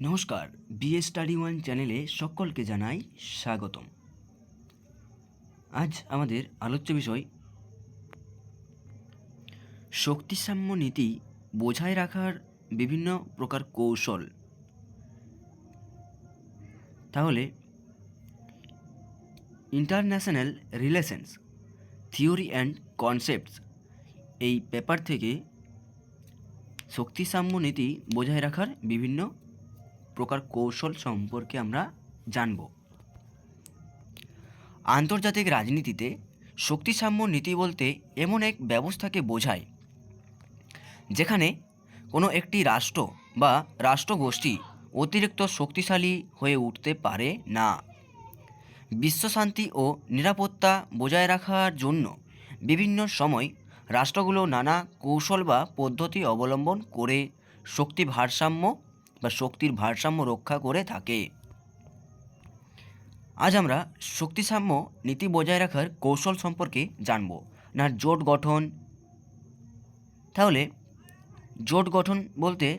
নমস্কার BA study one চ্যানেলে সকলকে জানাই স্বাগতম। আজ আমাদের আলোচ্য বিষয়, শক্তিসাম্য নীতি বোঝায় রাখার বিভিন্ন প্রকার কৌশল। তাহলে, international relations, theory and concepts এই পেপার থেকে শক্তিসাম্য নীতি বজায় রাখার বিভিন্ন প্রকার কৌশল সম্পর্কে আমরা জানব। আন্তর্জাতিক রাজনীতিতে শক্তিসাম্য নীতি বলতে এমন এক ব্যবস্থাকে বোঝায়, যেখানে কোনো একটি রাষ্ট্র বা রাষ্ট্রগোষ্ঠী অতিরিক্ত শক্তিশালী হয়ে উঠতে পারে না। বিশ্বশান্তি ও নিরাপত্তা বজায় রাখার জন্য বিভিন্ন সময় রাষ্ট্রগুলো নানা কৌশল বা পদ্ধতি অবলম্বন করে শক্তি ভারসাম্য বা শক্তির ভারসাম্য রক্ষা করে থাকে। আজ আমরা শক্তিসাম্য নীতি বজায় রাখার কৌশল সম্পর্কে জানব। না, জোট গঠন। তাহলে, জোট গঠন বলতে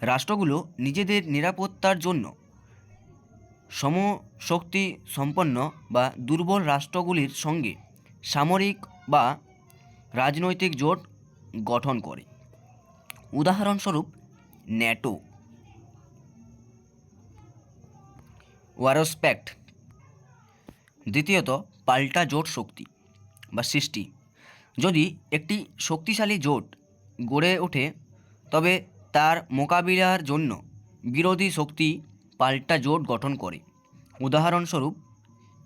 রাষ্ট্রগুলো নিজেদের নিরাপত্তার জন্য সমশক্তি সম্পন্ন বা দুর্বল রাষ্ট্রগুলির সঙ্গে সামরিক বা রাজনৈতিক জোট গঠন করে। উদাহরণস্বরূপ ন্যাটো ওয়ারোস্প্যাক্ট দ্বিতীয়ত, পাল্টা জোট শক্তি বা সৃষ্টি। যদি একটি শক্তিশালী জোট গড়ে ওঠে, তবে তার মোকাবিলার জন্য বিরোধী শক্তি পাল্টা জোট গঠন করে। উদাহরণস্বরূপ,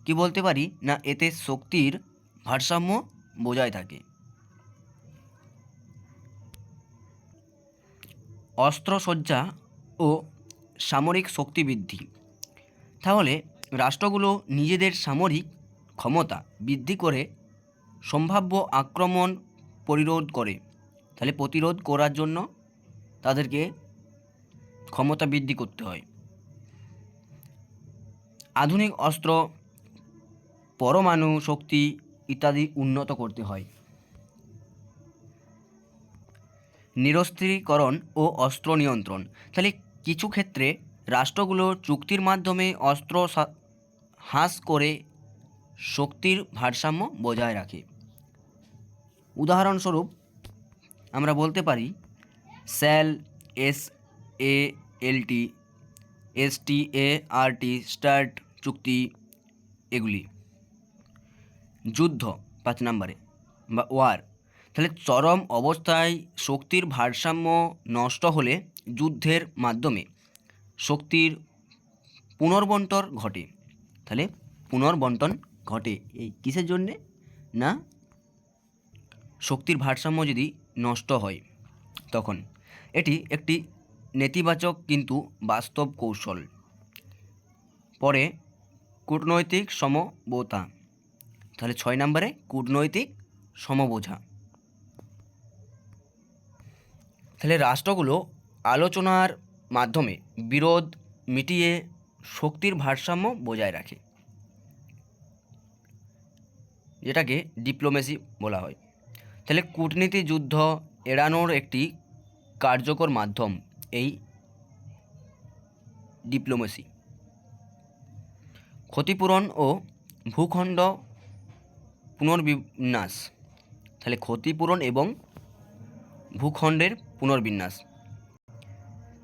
কি বলতে পারি? না, এতে শক্তির ভারসাম্য বজায় থাকে। অস্ত্রসজ্জা ও সামরিক শক্তি বৃদ্ধি তাহলে রাষ্ট্রগুলো নিজেদের সামরিক ক্ষমতা বৃদ্ধি করে সম্ভাব্য আক্রমণ প্রতিরোধ করে। তাহলে প্রতিরোধ করার জন্য তাদেরকে ক্ষমতা বৃদ্ধি করতে হয়। আধুনিক অস্ত্র, পরমাণু শক্তি ইত্যাদি উন্নত করতে হয়। নিরস্ত্রীকরণ ও অস্ত্র নিয়ন্ত্রণ। তাহলে কিছু ক্ষেত্রে রাষ্ট্রগুলো চুক্তির মাধ্যমে অস্ত্র হ্রাস করে শক্তির ভারসাম্য বজায় রাখে। উদাহরণস্বরূপ, আমরা বলতে পারি, salt S A L T S T A R T start চুক্তি, এগুলি। যুদ্ধ, পাঁচ নম্বরে, বা ওয়ার তাহলে চরম অবস্থায় শক্তির ভারসাম্য নষ্ট হলে যুদ্ধের মাধ্যমে শক্তির পুনর্বন্টন ঘটে। তাহলে পুনর্বন্টন ঘটে এই কিসের জন্যে? না, শক্তির ভারসাম্য যদি নষ্ট হয় তখন। এটি একটি নেতিবাচক কিন্তু বাস্তব কৌশল। পরে কূটনৈতিক সমবোতা। তাহলে ছয় নম্বরে কূটনৈতিক সমবোঝা। তাহলে রাষ্ট্রগুলো আলোচনার মাধ্যমে বিরোধ মিটিয়ে শক্তির ভারসাম্য বজায় রাখে। যেটাকে ডিপ্লোমেসি বলা হয়। তাহলে কূটনীতি যুদ্ধ এড়ানোর একটি কার্যকর মাধ্যম এই ডিপ্লোমেসি। ক্ষতিপূরণ ও ভূখণ্ড পুনর্বিন্যাস। তাহলে ক্ষতিপূরণ এবং ভূখণ্ডের পুনর্বিন্যাস।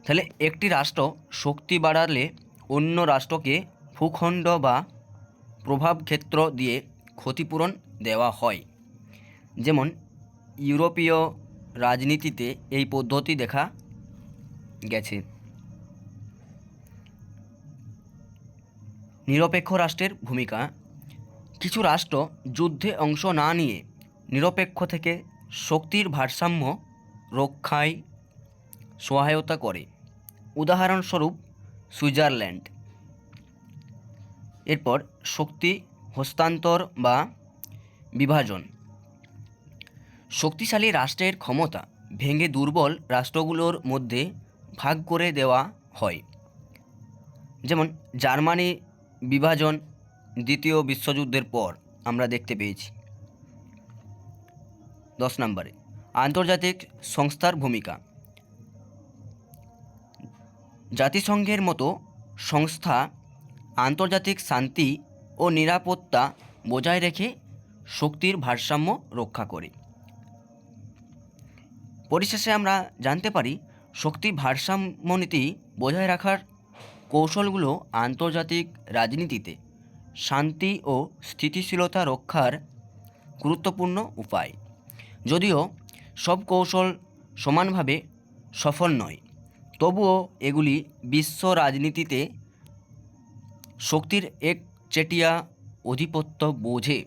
তাহলে একটি রাষ্ট্র শক্তি বাড়ালে অন্য রাষ্ট্রকে ভূখণ্ড বা প্রভাব ক্ষেত্র দিয়ে ক্ষতিপূরণ দেওয়া হয়। যেমন ইউরোপীয় রাজনীতিতে এই পদ্ধতি দেখা গেছে। নিরপেক্ষ রাষ্ট্রের ভূমিকা। কিছু রাষ্ট্র যুদ্ধে অংশ না নিয়ে নিরপেক্ষ থেকে শক্তির ভারসাম্য রক্ষায় সহায়তা করে। উদাহরণস্বরূপ, সুইজারল্যান্ড। এরপর শক্তি হস্তান্তর বা বিভাজন। শক্তিশালী রাষ্ট্রের ক্ষমতা ভেঙে দুর্বল রাষ্ট্রগুলোর মধ্যে ভাগ করে দেওয়া হয়। যেমন, জার্মানি বিভাজন দ্বিতীয় বিশ্বযুদ্ধের পর আমরা দেখতে পেয়েছি। দশ নম্বরে আন্তর্জাতিক সংস্থার ভূমিকা। জাতিসংঘের মতো সংস্থা আন্তর্জাতিক শান্তি ও নিরাপত্তা বজায় রেখে শক্তির ভারসাম্য রক্ষা করে। পরিশেষে আমরা জানতে পারি শক্তির ভারসাম্য নীতি বজায় রাখার কৌশলগুলো আন্তর্জাতিক রাজনীতিতে শান্তি ও স্থিতিশীলতা রক্ষার গুরুত্বপূর্ণ উপায়। যদিও সব কৌশল সমানভাবে সফল নয়। তবুও এগুলি বিশ্ব রাজনীতিতে শক্তির একচেটিয়া অধিপত্য বোঝে।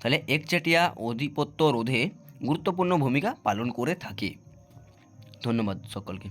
তাহলে একচেটিয়া অধিপত্য রোধে গুরুত্বপূর্ণ ভূমিকা পালন করে থাকে। ধন্যবাদ সকলকে।